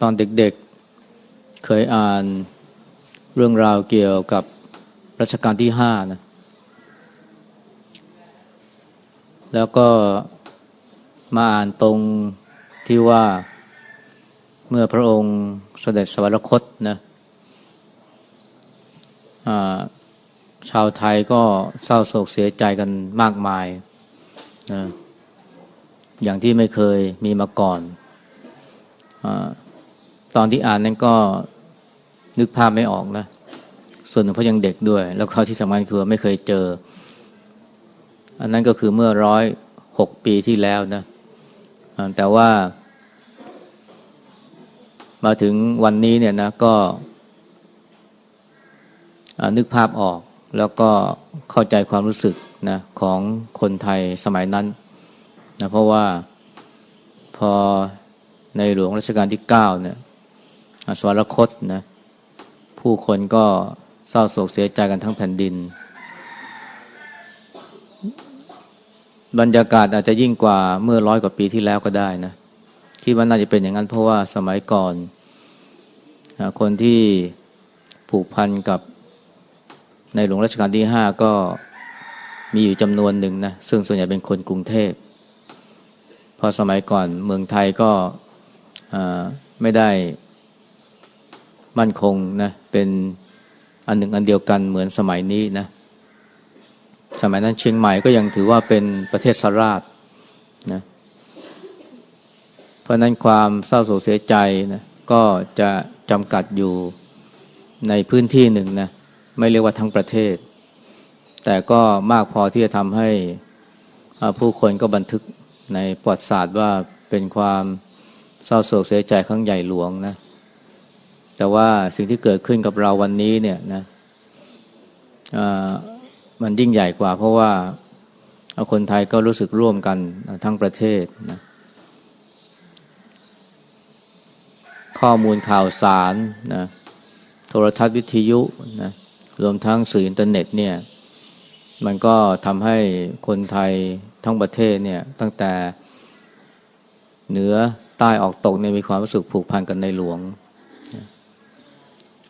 ตอนเด็กๆเคยอ่านเรื่องราวเกี่ยวกับรัชกาลที่ห้านะ แล้วก็มาอ่านตรงที่ว่าเมื่อพระองค์เสด็จสวรรคตนะชาวไทยก็เศร้าโศกเสียใจกันมากมายนะอย่างที่ไม่เคยมีมาก่อน ตอนที่อ่านนั้นก็นึกภาพไม่ออกนะ ส่วนหนึ่งเพราะยังเด็กด้วย แล้วก็ที่สำคัญคือไม่เคยเจอ อันนั้นก็คือเมื่อร้อยหกปีที่แล้วนะแต่ว่า มาถึงวันนี้เนี่ยนะก็นึกภาพออกแล้วก็เข้าใจความรู้สึกนะของคนไทยสมัยนั้นนะเพราะว่าพอ ในหลวงรัชกาลที่เก้าเนี่ยสวรรคตนะ ผู้คนก็เศร้าโศกเสียใจกันทั้งแผ่นดิน บรรยากาศอาจจะยิ่งกว่าเมื่อร้อยกว่าปีที่แล้วก็ได้นะคิดว่าน่าจะเป็นอย่างนั้นเพราะว่าสมัยก่อน คนที่ผูกพันกับในหลวงรัชกาลที่ห้าก็มีอยู่จำนวนหนึ่งนะ ซึ่งส่วนใหญ่เป็นคนกรุงเทพพอสมัยก่อนเมืองไทยก็ ไม่ได้มั่นคงนะเป็นอันหนึ่งอันเดียวกันเหมือนสมัยนี้นะสมัยนั้นเชียงใหม่ก็ยังถือว่าเป็นประเทศสราชนะเพราะนั้นความเศร้าโศกเสียใจนะก็จะจำกัดอยู่ในพื้นที่หนึ่งนะไม่เรียกว่าทั้งประเทศ แต่ก็มากพอที่จะทำให้ผู้คนก็บันทึกในประวัติศาสตร์ว่าเป็นความ เศร้าโศกเสียใจครั้งใหญ่หลวงนะ แต่ว่าสิ่งที่เกิดขึ้นกับเราวันนี้เนี่ยนะมันยิ่งใหญ่กว่า เพราะว่าคนไทยก็รู้สึกร่วมกันทั้งประเทศนะข้อมูลข่าวสารนะโทรทัศน์วิทยุนะรวมทั้งสื่ออินเทอร์เน็ตเนี่ยมันก็ทำให้คนไทยทั้งประเทศเนี่ยตั้งแต่เหนือ ใต้ออกตกเนี่ยมีความรู้สึกผูกพันกันในหลวง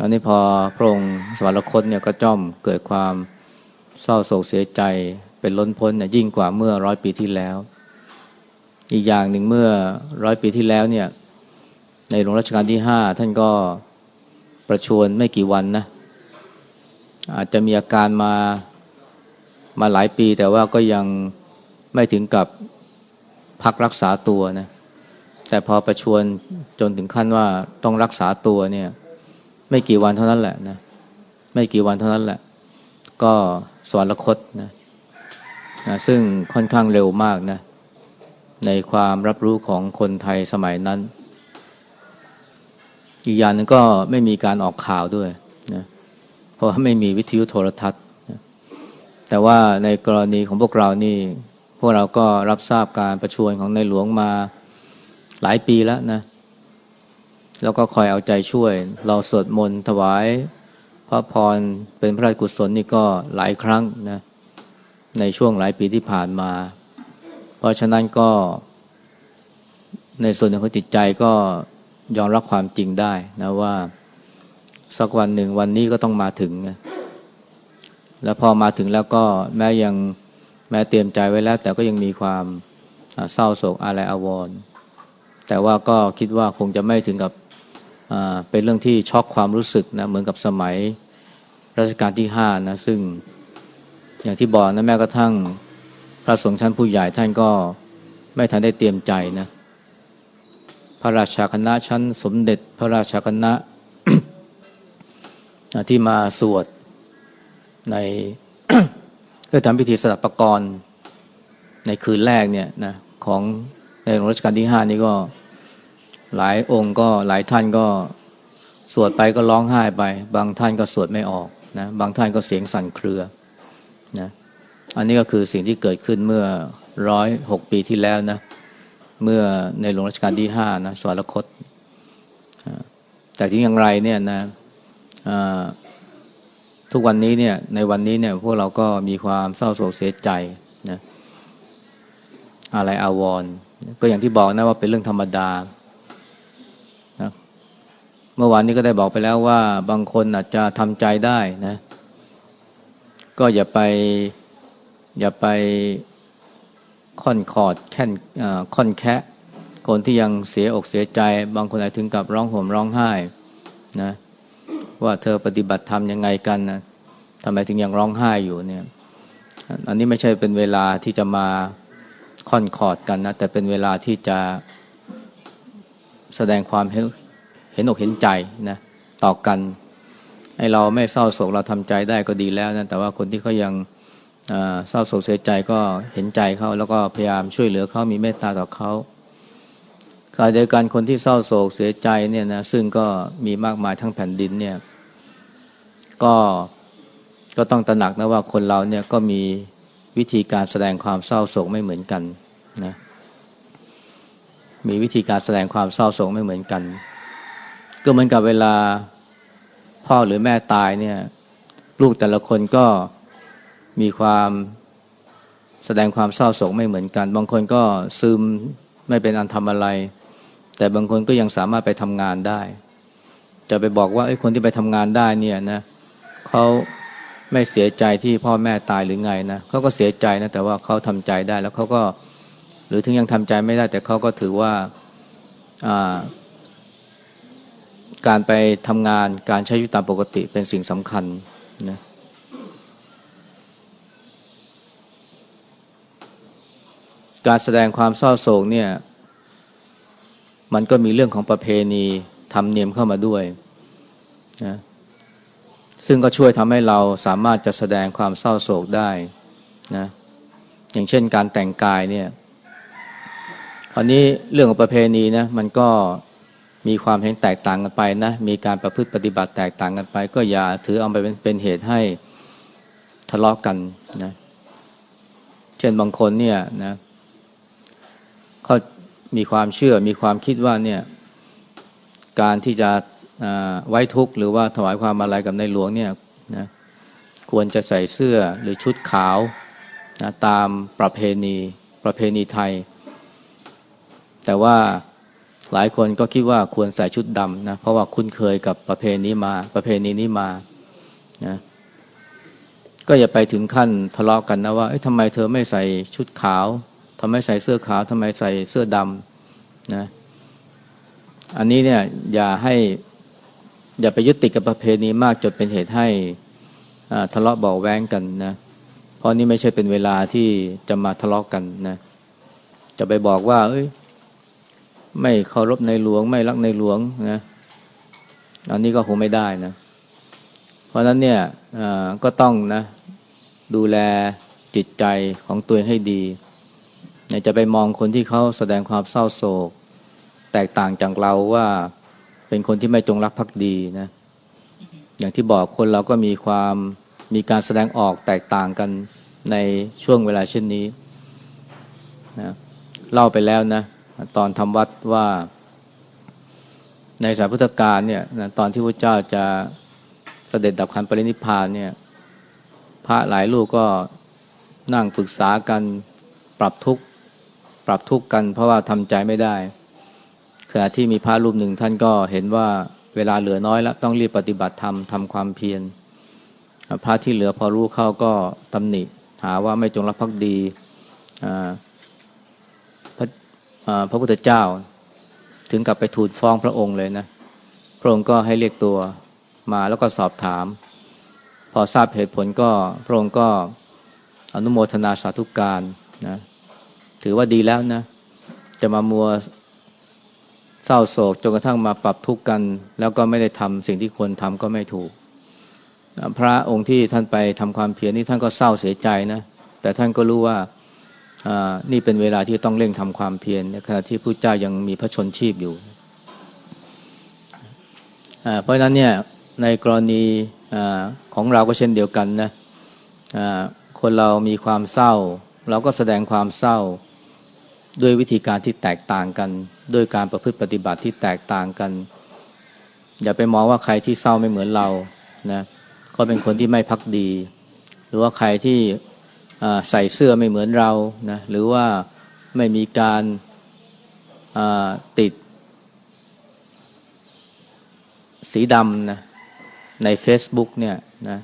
อันนี้พอพระองค์สวรรคตเนี่ยก็จ้อมเกิดความเศร้าโศกเสียใจเป็นล้นพ้นเนี่ยยิ่งกว่าเมื่อร้อยปีที่แล้ว อีกอย่างหนึ่งเมื่อร้อยปีที่แล้วเนี่ย ในหลวงรัชกาลที่ห้าท่านก็ประชวรไม่กี่วันนะ อาจจะมีอาการมามาหลายปี แต่ว่าก็ยังไม่ถึงกับพักรักษาตัวนะ แต่พอประชวนจนถึงขั้นว่าต้องรักษาตัวเนี่ย ไม่กี่วันเท่านั้นแหละนะไม่กี่วันเท่านั้นแหละ ก็สวรรคตนะนะซึ่งค่อนข้างเร็วมากนะ ในความรับรู้ของคนไทยสมัยนั้น อีกอย่างหนึ่งก็ไม่มีการออกข่าวด้วยนะเพราะไม่มีวิทยุโทรทัศน์แต่ว่าในกรณีของพวกเรานี่ พวกเราก็รับทราบการประชวรของในหลวงมา หลายปีแล้วนะ แล้วก็คอยเอาใจช่วย เราสวดมนต์ถวายพระพรเป็นพระราชกุศลนี่ก็หลายครั้งนะ ในช่วงหลายปีที่ผ่านมา เพราะฉะนั้นก็ในส่วนหนึ่งของจิตใจก็ยอมรับความจริงได้นะว่าสักวันหนึ่งวันนี้ก็ต้องมาถึงนะแล้วพอมาถึงแล้วก็แม้ยังแม้เตรียมใจไว้แล้ว แต่ก็ยังมีความเศร้าโศกอะไรอาวรณ์ แต่ว่าก็คิดว่าคงจะไม่ถึงกับเป็นเรื่องที่ช็อกความรู้สึกนะเหมือนกับสมัยรัชกาลที่ห้านะซึ่งอย่างที่บอกนะแม้กระทั่งพระสงฆ์ชั้นผู้ใหญ่ท่านก็ไม่ทันได้เตรียมใจนะพระราชาคณะชั้นสมเด็จพระราชาคณะที่มาสวดในเพื่อทำพิธีสลับประกรณ์ในคืนแรกเนี่ยนะของในหลวงรัชกาลที่ห้านี่ก็ หลายองค์ก็หลายท่านก็สวดไปก็ร้องไห้ไป บางท่านก็สวดไม่ออกนะบางท่านก็เสียงสั่นเครือนะอันนี้ก็คือสิ่งที่เกิดขึ้นเมื่อร้อยหกปีที่แล้วนะ เมื่อในหลวงรัชกาลที่ห้านะสวรรคต แต่ที่อย่างไรเนี่ยนะทุกวันนี้เนี่ย ในวันนี้เนี่ย พวกเราก็มีความเศร้าโศกเสียใจนะอะไรอาวร ก็อย่างที่บอกนะว่าเป็นเรื่องธรรมดา เมื่อวานนี้ก็ได้บอกไปแล้วว่าบางคนอาจจะทำใจได้นะ ก็อย่าไป อย่าไปค่อนขอดแค่นค่อนแคะคนที่ยังเสียอกเสียใจ บางคนอาจถึงกับร้องห่มร้องไห้นะว่าเธอปฏิบัติธรรมยังไงกันนะทำไมถึงยังร้องไห้อยู่เนี่ย อันนี้ไม่ใช่เป็นเวลาที่จะมาค่อนขอดกันนะ แต่เป็นเวลาที่จะแสดงความเห็นอกเห็นใจนะต่อกันให้เราไม่เศร้าโศกเราทำใจได้ก็ดีแล้วนะแต่ว่าคนที่เขายังเศร้าโศกเสียใจก็เห็นใจเขาแล้วก็พยายามช่วยเหลือเขามีเมตตาต่อเขาขณะเดียวกันคนที่เศร้าโศกเสียใจเนี่ยนะซึ่งก็มีมากมายทั้งแผ่นดินเนี่ย ก็ก็ต้องตระหนักนะว่าคนเราเนี่ยก็มีวิธีการแสดงความเศร้าโศกไม่เหมือนกันนะมีวิธีการแสดงความเศร้าโศกไม่เหมือนกัน ก็เหมือนกับเวลาพ่อหรือแม่ตายเนี่ย ลูกแต่ละคนก็มีความแสดงความเศร้าโศกไม่เหมือนกัน บางคนก็ซึมไม่เป็นอันทำอะไร แต่บางคนก็ยังสามารถไปทำงานได้ จะไปบอกว่าไอ้คนที่ไปทำงานได้เนี่ยนะเขาไม่เสียใจที่พ่อแม่ตายหรือไงนะเขาก็เสียใจนะแต่ว่าเขาทำใจได้แล้วเขาก็ หรือถึงยังทำใจไม่ได้ แต่เขาก็ถือว่า การไปทำงานการใช้ชีวิตตามปกติเป็นสิ่งสำคัญนะการแสดงความเศร้าโศกเนี่ย มันก็มีเรื่องของประเพณีธรรมเนียมเข้ามาด้วยนะซึ่งก็ช่วยทำให้เราสามารถจะแสดงความเศร้าโศกได้นะอย่างเช่นการแต่งกายเนี่ยคราวนี้เรื่องของประเพณีนะมันก็ มีความเห็นแตกต่างกันไปนะ มีการประพฤติปฏิบัติแตกต่างกันไป ก็อย่าถือเอาไปเป็นเป็นเหตุให้ทะเลาะกกันนะ เช่นบางคนเนี่ยนะเขามีความเชื่อมีความคิดว่าเนี่ย การที่จะไว้ทุกข์หรือว่าถวายความมาลัยกับในหลวงเนี่ยนะควรจะใส่เสื้อหรือชุดขาวนะตามประเพณีประเพณีไทย แต่ว่า หลายคนก็คิดว่าควรใส่ชุดดำนะเพราะว่าคุ้นเคยกับประเพณีมา ประเพณีนี้มานะก็อย่าไปถึงขั้นทะเลาะกกันนะว่าทำไมเธอไม่ใส่ชุดขาวทำไมใส่เสื้อขาวทำไมใส่เสื้อดำนะอันนี้เนี่ยอย่าให้อย่าไปยึดติดกับประเพณีมากจนเป็นเหตุให้ทะเลาะเบาแว้งกันนะเพราะนี่ไม่ใช่เป็นเวลาที่จะมาทะเลาะกกันนะจะไปบอกว่า เอ้ย ไม่เคารพในหลวง ไม่รักในหลวงนะอันนี้ก็คงไม่ได้นะ เพราะนั้นเนี่ยก็ต้องนะดูแลจิตใจของตัวเองให้ดีจะไปมองคนที่เขาแสดงความเศร้าโศก แตกต่างจากเราว่าเป็นคนที่ไม่จงรักภักดีนะ อย่างที่บอกคนเราก็มีความมีการแสดงออกแตกต่างกันในช่วงเวลาเช่นนี้นะเล่าไปแล้วนะ ตอนทำวัดว่า ในสายพุทธกาลเนี่ยตอนที่พระเจ้าจะเสด็จดับขันปรินิพานเนี่ย พระหลายลูกก็นั่งปรึกษากันปรับทุกข์ปรับทุกข์กันเพราะว่าทำใจไม่ได้ขณะที่มีพระรูปหนึ่งท่านก็เห็นว่าเวลาเหลือน้อยแล้วต้องรีบปฏิบัติธรรมทำความเพียรพระที่เหลือพอรู้เข้าก็ตำหนิหาว่าไม่จงรักภักดีพระ พระพุทธเจ้า ถึงกับไปทูลฟ้องพระองค์เลยนะ พระองค์ก็ให้เรียกตัวมาแล้วก็สอบถาม พอทราบเหตุผลก็พระองค์ก็อนุโมทนาสาธุการนะถือว่าดีแล้วนะ จะมามัวเศร้าโศกจนกระทั่งมาปรับทุกข์กัน แล้วก็ไม่ได้ทำสิ่งที่ควรทำก็ไม่ถูก พระองค์ที่ท่านไปทำความเพียรนี่ท่านก็เศร้าเสียใจนะ แต่ท่านก็รู้ว่า นี่เป็นเวลาที่ต้องเร่งทำความเพียรในขณะที่พระเจ้ายังมีพระชนชีพอยู่ เพราะฉะนั้นเนี่ยในกรณีอของเราก็เช่นเดียวกันนะคนเรามีความเศร้า เราก็แสดงความเศร้าด้วยวิธีการที่แตกต่างกัน ด้วยการประพฤติปฏิบัติที่แตกต่างกัน อย่าไปมองว่าใครที่เศร้าไม่เหมือนเรานะเขาเป็นคนที่ไม่พักดี หรือว่าใครที่ ใส่เสื้อไม่เหมือนเรานะหรือว่าไม่มีการติด สีดำนะใน Facebook เนี่ยนะ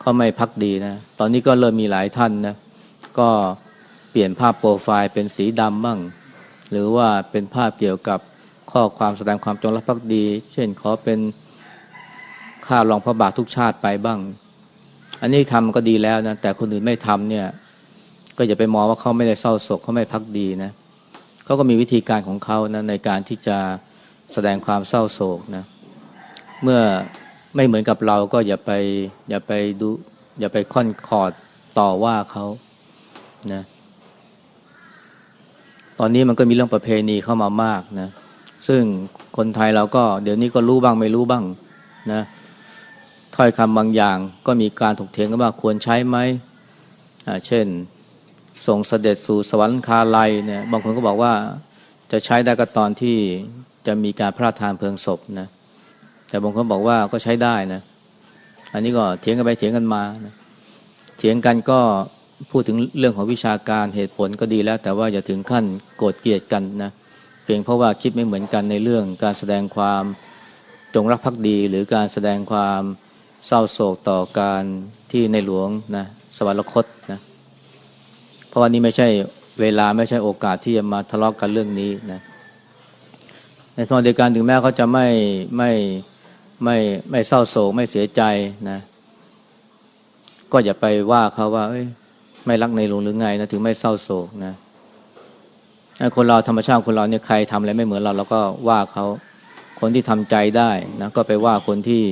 เขาไม่พักดีนะ ตอนนี้ก็เริ่มมีหลายท่านนะก็เปลี่ยนภาพโปรไฟล์เป็นสีดำบ้างหรือว่าเป็นภาพเกี่ยวกับข้อความแสดงความจงรักภักดี เช่นขอเป็นข้ารองพระบาททุกชาติไปบ้าง อันนี้ทำก็ดีแล้วนะแต่คนอื่นไม่ทำเนี่ย ก็อย่าไปมองว่าเขาไม่ได้เศร้าโศกเขาไม่พักดีนะเขาก็มีวิธีการของเขานะในการที่จะแสดงความเศร้าโศกนะเมื่อไม่เหมือนกับเราก็อย่าไปอย่าไปดู อย่าไปค่อนคอดต่อว่าเขานะตอนนี้มันก็มีเรื่องประเพณีเข้ามามากนะ ซึ่งคนไทยเราก็เดี๋ยวนี้ก็รู้บ้างไม่รู้บ้างนะ ถ้อยคำบางอย่างก็มีการถกเถียงกันว่าควรใช้ไหมเช่น ส่งเสด็จสู่สวรรคาลัยเนี่ยบางคนก็บอกว่าจะใช้ได้ก็ตอนที่จะมีการพระราชทานเพลิงศพนะแต่บางคนบอกว่าก็ใช้ได้นะอันนี้ก็เถียงกันไปเถียงกันมานะเถียงกันก็พูดถึงเรื่องของวิชาการเหตุผลก็ดีแล้ว แต่ว่าอย่าถึงขั้นโกรธเกลียดกันนะเพียงเพราะว่าคิดไม่เหมือนกันในเรื่องการแสดงความจงรักภักดี หรือการแสดงความ เศร้าโศกต่อการที่ในหลวงนะสวรรคตนะเพราะว่านี้ไม่ใช่เวลาไม่ใช่โอกาสที่จะมาทะเลาะกกันเรื่องนี้นะในทางเดียวกันถึงแม้เขาจะไม่ไม่ไม่ไม่เศร้าโศกไม่เสียใจนะ ก็อย่าไปว่าเขาว่าไม่รักในหลวงหรือไงนะถึงไม่เศร้าโศกนะคนเราธรรมชาติคนเราเนี่ยใครทำอะไรไม่เหมือนเราเราก็ว่าเขาคนที่ทำใจได้นะก็ไปว่าคนที่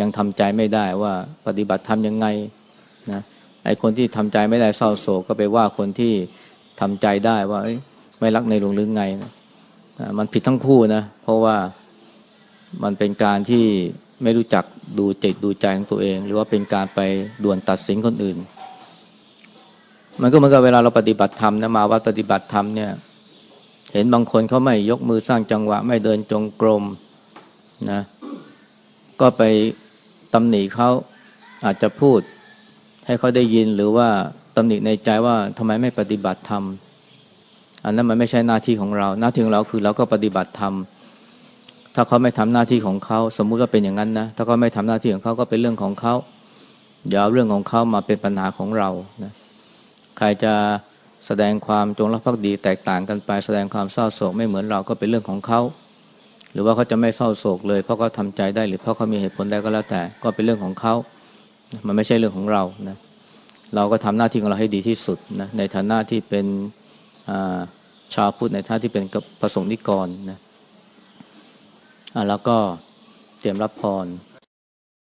ยังทำใจไม่ได้ว่าปฏิบัติทำยังไงนะไอคนที่ทำใจไม่ได้เศร้าโศกก็ไปว่าคนที่ทำใจได้ว่าไม่รักในหลวงหรือไงนะมันผิดทั้งคู่นะ เพราะว่ามันเป็นการที่ไม่รู้จักดูจิตดูใจของตัวเอง หรือว่าเป็นการไปด่วนตัดสินคนอื่น มันก็เหมือนกับเวลาเราปฏิบัติธรรมนะมาวัดปฏิบัติธรรมเนี่ย เห็นบางคนเขาไม่ยกมือสร้างจังหวะ ไม่เดินจงกรมนะ ก็ไป ตำหนิเขาอาจจะพูดให้เขาได้ยินหรือว่าตำหนิในใจว่าทำไมไม่ปฏิบัติธรรมอันนั้นมันไม่ใช่หน้าที่ของเรา หน้าที่ของเราคือเราก็ปฏิบัติธรรมถ้าเขาไม่ทำหน้าที่ของเขาสมมุติว่าเป็นอย่างนั้นนะถ้าเขาไม่ทำหน้าที่ของเขาก็เป็นเรื่องของเขาอย่าเอาเรื่องของเขามาเป็นปัญหาของเรานะใครจะแสดงความจงรักภักดีแตกต่างกันไป แสดงความเศร้าโศกไม่เหมือนเราก็เป็นเรื่องของเขา หรือว่าเขาจะไม่เศร้าโศกเลยเพราะเขาทาใจได้หรือเพราะเขามีเหตุผลได้ก็แล้วแต่ ก็เป็นเรื่องของเขา มันไม่ใช่เรื่องของเรานะเราก็ทำหน้าที่ของเราให้ดีที่สุดนะในฐานะที่เป็นชาวพุทธในฐานะที่เป็นประสงค์นิกรนะแล้วก็เตรียมรับพร